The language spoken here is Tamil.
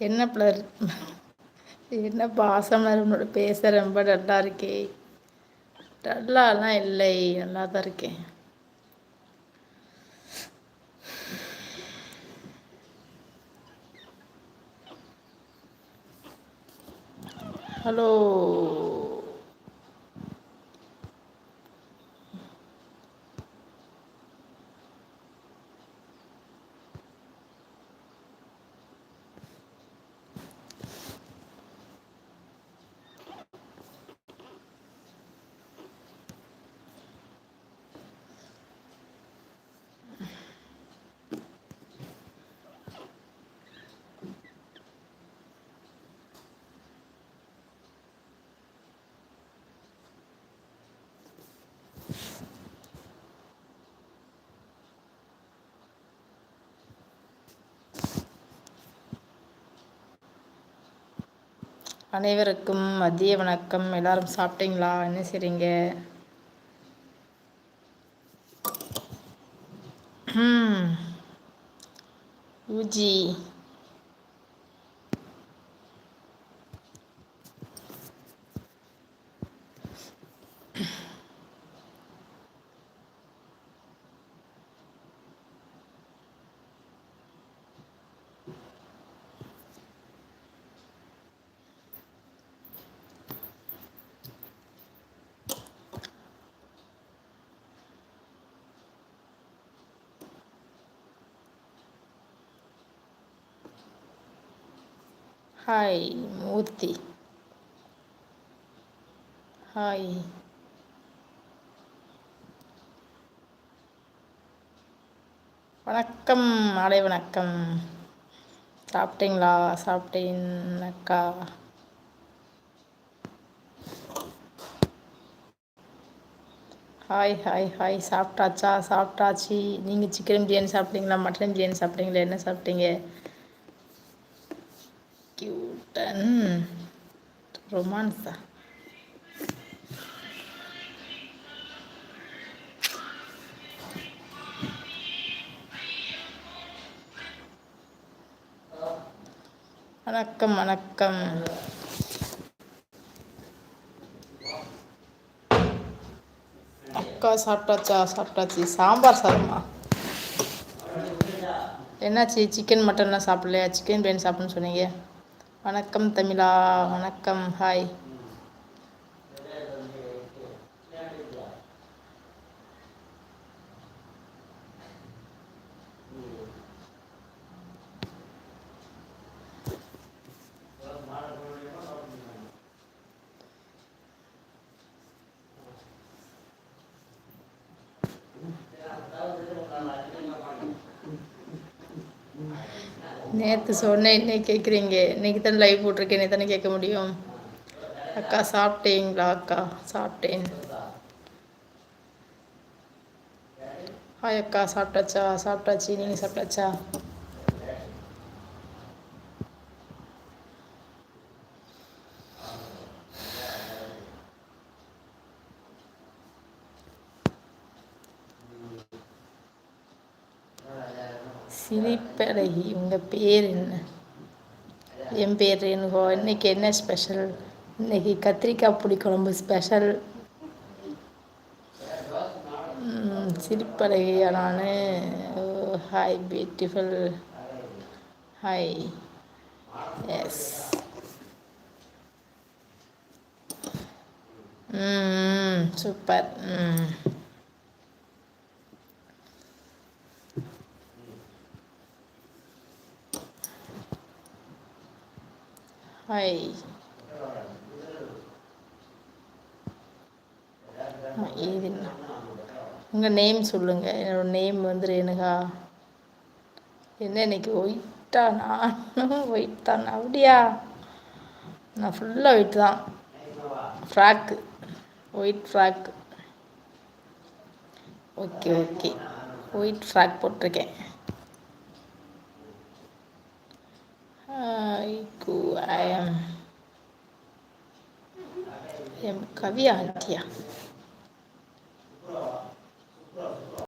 என்ன பிளர் என்ன பாசமாக உன்னோட பேச ரொம்ப டல்லாக இருக்கே. டல்லாலாம் இல்லை நல்லா தான் இருக்கேன் ஹலோ. அனைவருக்கும் மதிய வணக்கம். எல்லாரும் சாப்பிட்டீங்களா? என்ன செய்றீங்க? யூஜி. ஹாய் மூர்த்தி ஹாய் வணக்கம் மாலை வணக்கம். சாப்பிட்டீங்களா? சாப்பிட்டேன் அக்கா ஹாய் ஹாய் ஹாய் சாப்பிட்டாச்சா? சாப்பிட்டாச்சு. நீங்கள் சிக்கன் பிரியாணி சாப்பிட்டீங்களா? மட்டன் பிரியாணி சாப்பிட்டீங்களா? என்ன சாப்பிட்டீங்க? Cute romansa வணக்கம் வணக்கம். அக்கா சாப்பிட்டாச்சா? சாப்பிட்டாச்சு. சாம்பார் சாதமா என்னாச்சு? சிக்கன் மட்டன்லாம் சாப்பிட்லையா? சிக்கன் பிரியாணி சாப்பிட்ணுன்னு சொன்னீங்க. வணக்கம் தமிழா வணக்கம். ஹாய் நேற்று சொன்னேன் இன்னைக்கு கேட்குறீங்க இன்னைக்கு தானே லைவ் போட்டிருக்கேன் தானே கேட்க முடியும்? அக்கா சாப்பிட்டீங்களா அக்கா? சாப்பிட்டேன். ஹாய் அக்கா சாப்பிட்டாச்சா? சாப்பிட்டாச்சு நீங்கள் சாப்பிட்டாச்சா? சிரிப்பழகி உங்கள் பேர் என்ன? என் பேர் ரேணுகோ. இன்றைக்கி என்ன ஸ்பெஷல் இன்றைக்கி கத்திரிக்காய் புளி குழம்பு ஸ்பெஷல் சிரிப்பழகியா நான் hi beautiful hi yes super hmm. Hi இது உங்கள் நேம் சொல்லுங்கள் என்னோடய நேம் வந்து ரேணுகா. என்ன இன்னைக்கு ஒயிட்டா நானும் ஒயிட் தான் அப்படியா? நான் ஃபுல்லாக ஒயிட் தான். Frock white frock okay okay white frock போட்டிருக்கேன். I am, I am.